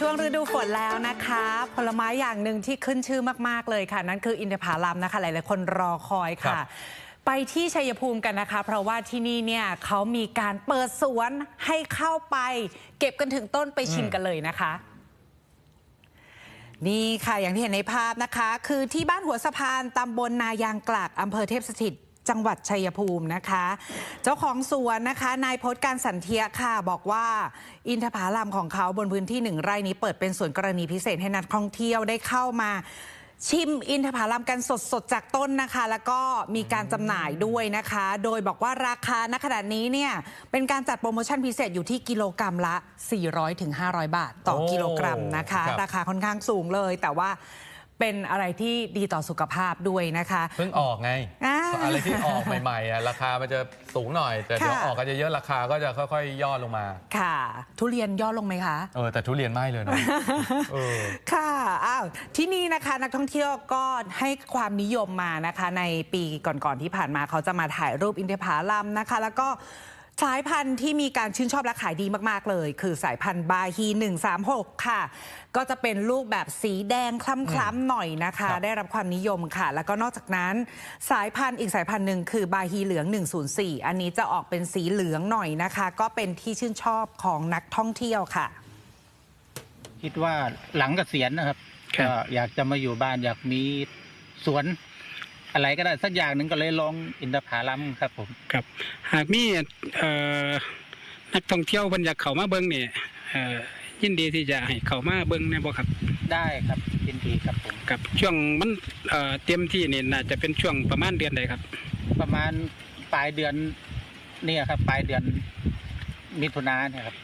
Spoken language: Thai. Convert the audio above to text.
ช่วงฤดูฝนแล้วนะคะ ผลไม้อย่างหนึ่งที่ขึ้นชื่อมาก ๆ เลยค่ะ นั่นคืออินทผลัมนะคะ หลาย ๆ คนรอคอยค่ะครับไปที่ชัยภูมิกันนะคะ เพราะว่าที่นี่เนี่ยเขามีการเปิดสวนให้เข้าไป เก็บกันถึงต้นไปชิมกันเลยนะคะนี่ค่ะอย่างที่เห็นในภาพนะคะ คือที่บ้านหัวสะพานตำบลนายางกลากอำเภอเทพสถิต จังหวัดชัยภูมินะคะ เจ้าของสวนนะคะ นายพจน์การสันเทียค่ะ บอกว่า อินทผลัมของเขาบนพื้นที่หนึ่งไร่นี้เปิดเป็นสวนกรณีพิเศษให้นักท่องเที่ยวได้เข้ามาชิมอินทผลัมกันสดๆ จากต้นนะคะ แล้วก็มีการจำหน่ายด้วยนะคะ โดยบอกว่าราคาณขณะนี้เนี่ยเป็นการจัดโปรโมชั่นพิเศษอยู่ที่กิโลกรัมละ 400-500 บาท ต่อโอ้กิโลกรัมนะคะครับราคาค่อนข้างสูงเลยแต่ว่าเป็นอะไรที่ดีต่อสุขภาพด้วยนะคะ เพิ่งออกไงอ่า อะไรที่ออกใหม่ๆอะราคามันจะสูงหน่อย แต่เดี๋ยวค่ะออกกันเยอะๆราคาก็จะค่อยๆ ย่อลงมา ค่ะ ทุเรียนย่อลงไหมคะ เออแต่ทุเรียนไม่เลยเนาะเออค่ะอ้าวที่นี่นะคะนักท่องเที่ยวก็ให้ความนิยมมานะคะ ในปีก่อนๆที่ผ่านมาเขาจะมาถ่ายรูปอินทผลัมนะคะ แล้วก็ สายพันธุ์ที่มีการชื่นชอบและขายดีมากๆเลย คือสายพันธุ์บาฮี 136 ค่ะ ก็จะเป็นลูกแบบสีแดงคล้ำๆหน่อยนะคะครับได้รับความนิยมค่ะ แล้วก็นอกจากนั้นสายพันธุ์อีกสายพันธุ์หนึ่งคือบาฮีเหลือง 104 อันนี้จะออกเป็นสีเหลืองหน่อยนะคะ ก็เป็นที่ชื่นชอบของนักท่องเที่ยวค่ะ คิดว่าหลังเกษียณนะครับครับก็อยากจะมาอยู่บ้านอยากมีสวน อะไรก็ได้สักอย่างหนึ่งก็เลยลองอินทผลัมครับผมครับ หากมีเอ่อนักท่องเที่ยวเพิ่นอยากเข้ามาเบิ่งนี่เอ่อยินดีที่จะให้เข้ามาเบิ่งแน่บ่ครับ ได้ครับยินดีครับผมกับช่วงมันเอ่อเต็มที่นี่น่าจะเป็นช่วงประมาณเดือนใดครับ ประมาณปลายเดือนเนี่ยครับ ปลายเดือนมิถุนาเนี่ยครับ